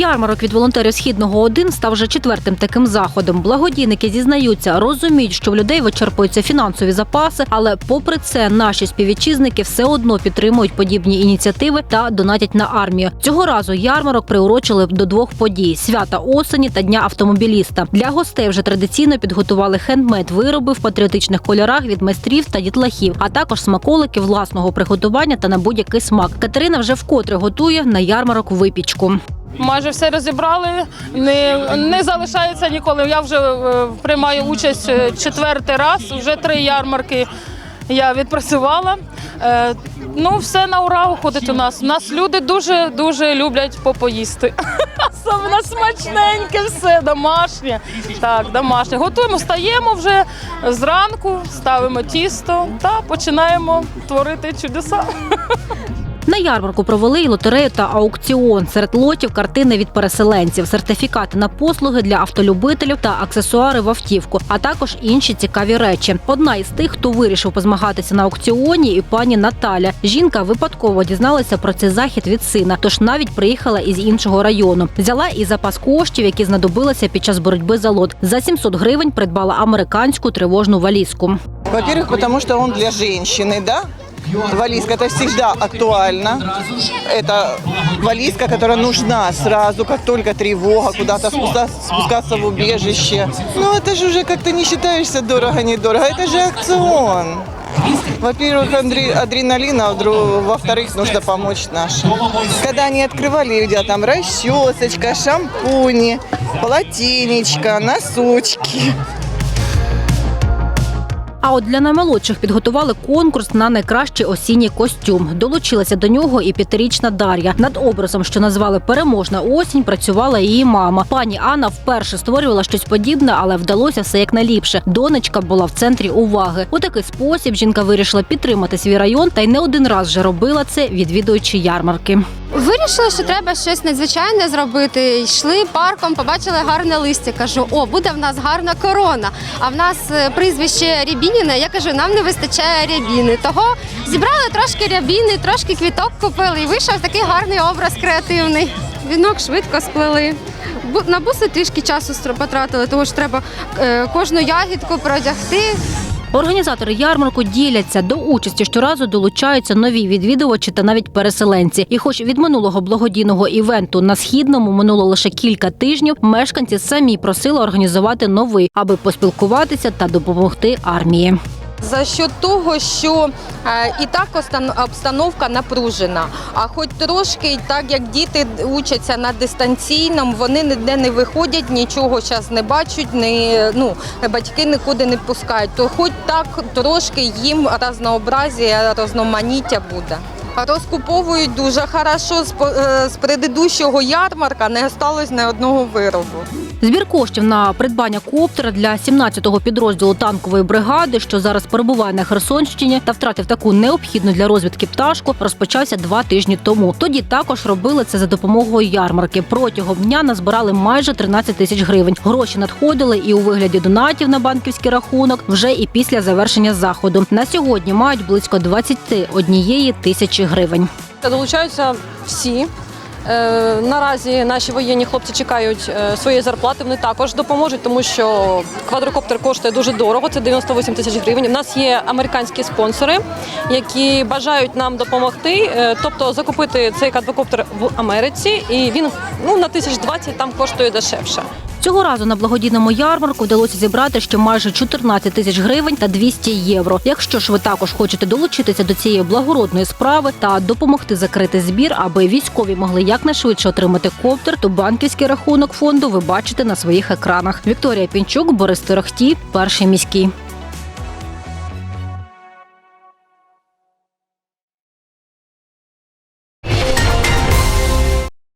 Ярмарок від волонтерів східного 1 став вже четвертим таким заходом. Благодійники зізнаються, розуміють, що в людей вичерпуються фінансові запаси, але попри це наші співвітчизники все одно підтримують подібні ініціативи та донатять на армію. Цього разу ярмарок приурочили до двох подій: свята осені та дня автомобіліста. Для гостей вже традиційно підготували хендмейд вироби в патріотичних кольорах від майстрів та дітлахів, а також смаколики власного приготування та на будь-який смак. Катерина вже вкотре готує на ярмарок випічку. Майже все розібрали, не, не залишається ніколи. Я вже е, приймаю участь е, четвертий раз, вже три ярмарки я відпрацювала. Е, ну, все на ура виходить у нас. У нас люди дуже дуже люблять попоїсти. Особливо смачненьке, все домашнє. Так, домашнє. Готуємо, стаємо вже зранку, ставимо тісто та починаємо творити чудеса. Ярмарку провели і лотерею та аукціон. Серед лотів картини від переселенців, сертифікати на послуги для автолюбителів та аксесуари в автівку, а також інші цікаві речі. Одна із тих, хто вирішив позмагатися на аукціоні, і пані Наталя. Жінка випадково дізналася про цей захід від сина, тож навіть приїхала із іншого району. Взяла і запас коштів, які знадобилися під час боротьби за лот. За 700 гривень придбала американську тривожну валізку. Во-первых, потому что он для женщины, да? Вализка это всегда актуально. Это вализка, которая нужна сразу, как только тревога, куда-то спуска- спускаться в убежище. Ну это же уже как-то не считаешься дорого-недорого, это же акцион. Во-первых, андре- адреналин, а во-вторых, нужно помочь нашим. Когда они открывали, видела там расчесочка, шампуни, полотенечко, носочки. А от для наймолодших підготували конкурс на найкращий осінній костюм. Долучилася до нього і п'ятирічна Дар'я. Над образом, що назвали Переможна осінь, працювала її мама. Пані Анна вперше створювала щось подібне, але вдалося все як найліпше. Донечка була в центрі уваги. У такий спосіб жінка вирішила підтримати свій район та й не один раз вже робила це, відвідуючи ярмарки. Вирішили, що треба щось надзвичайне зробити. Йшли парком, побачили гарне листя. Кажу, о, буде в нас гарна корона. А в нас е, прізвище Рябініна. Я кажу, нам не вистачає рябіни. Того зібрали трошки рябіни, трошки квіток купили, і вийшов такий гарний образ креативний. Вінок швидко сплели. На буси трішки часу потратили, тому що треба е, кожну ягідку продягти. Організатори ярмарку діляться до участі щоразу долучаються нові відвідувачі та навіть переселенці. І, хоч від минулого благодійного івенту на східному минуло лише кілька тижнів, мешканці самі просили організувати новий, аби поспілкуватися та допомогти армії. За що того, що е, і так обстановка напружена. А хоч трошки, так як діти учаться на дистанційному, вони ніде не виходять, нічого зараз не бачать, не, ну, батьки нікуди не пускають, то хоч так трошки їм разнообразія, розноманіття буде. Розкуповують дуже хорошо. З, е, з предыдущого ярмарка не осталось ні одного виробу. Збір коштів на придбання коптера для 17-го підрозділу танкової бригади, що зараз перебуває на Херсонщині та втратив таку необхідну для розвідки пташку, розпочався два тижні тому. Тоді також робили це за допомогою ярмарки. Протягом дня назбирали майже 13 тисяч гривень. Гроші надходили і у вигляді донатів на банківський рахунок вже і після завершення заходу. На сьогодні мають близько 21 тисячі гривень. Долучаються всі. Е, Наразі наші воєнні хлопці чекають е, своєї зарплати. Вони також допоможуть, тому що квадрокоптер коштує дуже дорого. Це 98 тисяч гривень. У нас є американські спонсори, які бажають нам допомогти, е, тобто закупити цей квадрокоптер в Америці, і він ну на тисяч 20 там коштує дешевше. Цього разу на благодійному ярмарку вдалося зібрати ще майже 14 тисяч гривень та 200 євро. Якщо ж ви також хочете долучитися до цієї благородної справи та допомогти закрити збір, аби військові могли якнайшвидше отримати коптер, то банківський рахунок фонду ви бачите на своїх екранах. Вікторія Пінчук, Борис Торохті, перший міський.